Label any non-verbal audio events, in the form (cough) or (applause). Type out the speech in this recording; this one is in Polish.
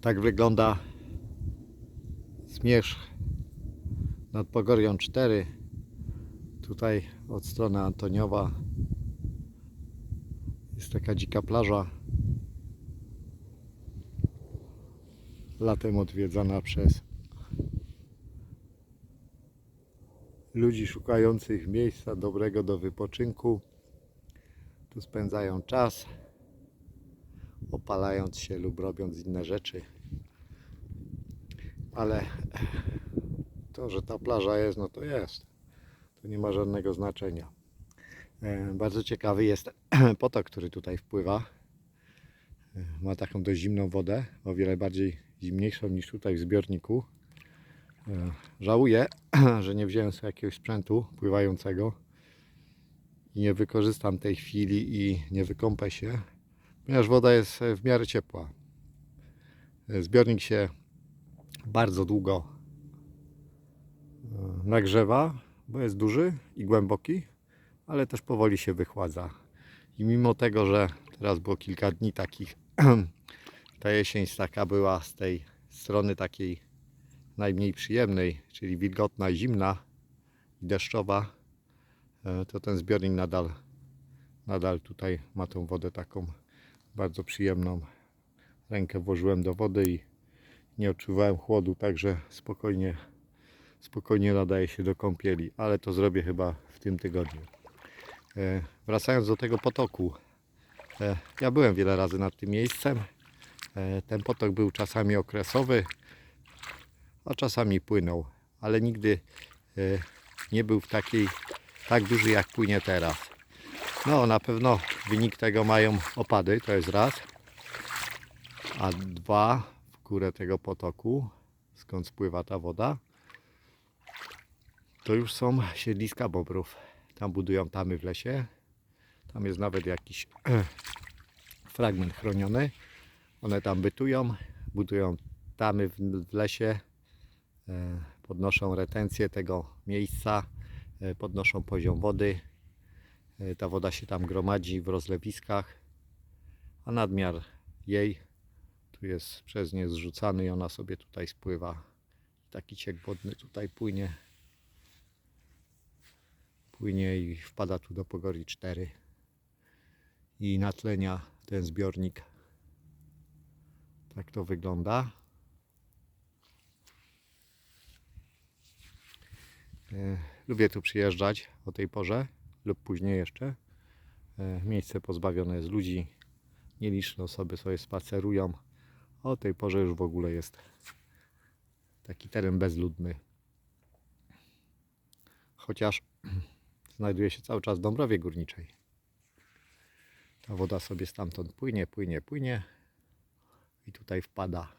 Tak wygląda zmierzch nad Pogorią 4. Tutaj od strony Antoniowa jest taka dzika plaża. Latem odwiedzana przez ludzi szukających miejsca dobrego do wypoczynku. Tu spędzają czas, opalając się lub robiąc inne rzeczy. Ale to, że ta plaża jest, no to jest. To nie ma żadnego znaczenia. E, Bardzo ciekawy jest (clears throat) potok, który tutaj wpływa. E, Ma taką dość zimną wodę, o wiele bardziej zimniejszą niż tutaj w zbiorniku. E, Żałuję, (clears throat) że nie wziąłem sobie jakiegoś sprzętu pływającego i nie wykorzystam tej chwili i nie wykąpę się, ponieważ woda jest e, w miarę ciepła. E, Zbiornik się bardzo długo e, nagrzewa, bo jest duży i głęboki, ale też powoli się wychładza. I mimo tego, że teraz było kilka dni takich, (clears throat) ta jesień taka była z tej strony takiej najmniej przyjemnej, czyli wilgotna, zimna i deszczowa, to ten zbiornik nadal, nadal tutaj ma tą wodę taką bardzo przyjemną. Rękę włożyłem do wody i nie odczuwałem chłodu, także spokojnie, spokojnie nadaje się do kąpieli, ale to zrobię chyba w tym tygodniu. E, Wracając do tego potoku, e, ja byłem wiele razy nad tym miejscem. E, Ten potok był czasami okresowy, a czasami płynął, ale nigdy nie był w takiej tak duży jak płynie teraz. No na pewno wynik tego mają opady, to jest raz. A dwa w górę tego potoku, skąd spływa ta woda, to już są siedliska bobrów. Tam budują tamy w lesie. Tam jest nawet jakiś (clears throat) fragment chroniony. One tam bytują, budują tamy w, lesie, e, podnoszą retencję tego miejsca, e, podnoszą poziom wody. E, Ta woda się tam gromadzi w rozlewiskach, a nadmiar jej tu jest przez nie zrzucany i ona sobie tutaj spływa. Taki ciek wodny tutaj płynie. Płynie i wpada tu do Pogori 4 i natlenia ten zbiornik. Tak to wygląda. E, Lubię tu przyjeżdżać o tej porze lub później jeszcze. E, Miejsce pozbawione jest ludzi. Nieliczne osoby sobie spacerują. O tej porze już w ogóle jest taki teren bezludny. Chociaż (clears throat) znajduje się cały czas w Dąbrowie Górniczej. Ta woda sobie stamtąd płynie, płynie, płynie i tutaj wpada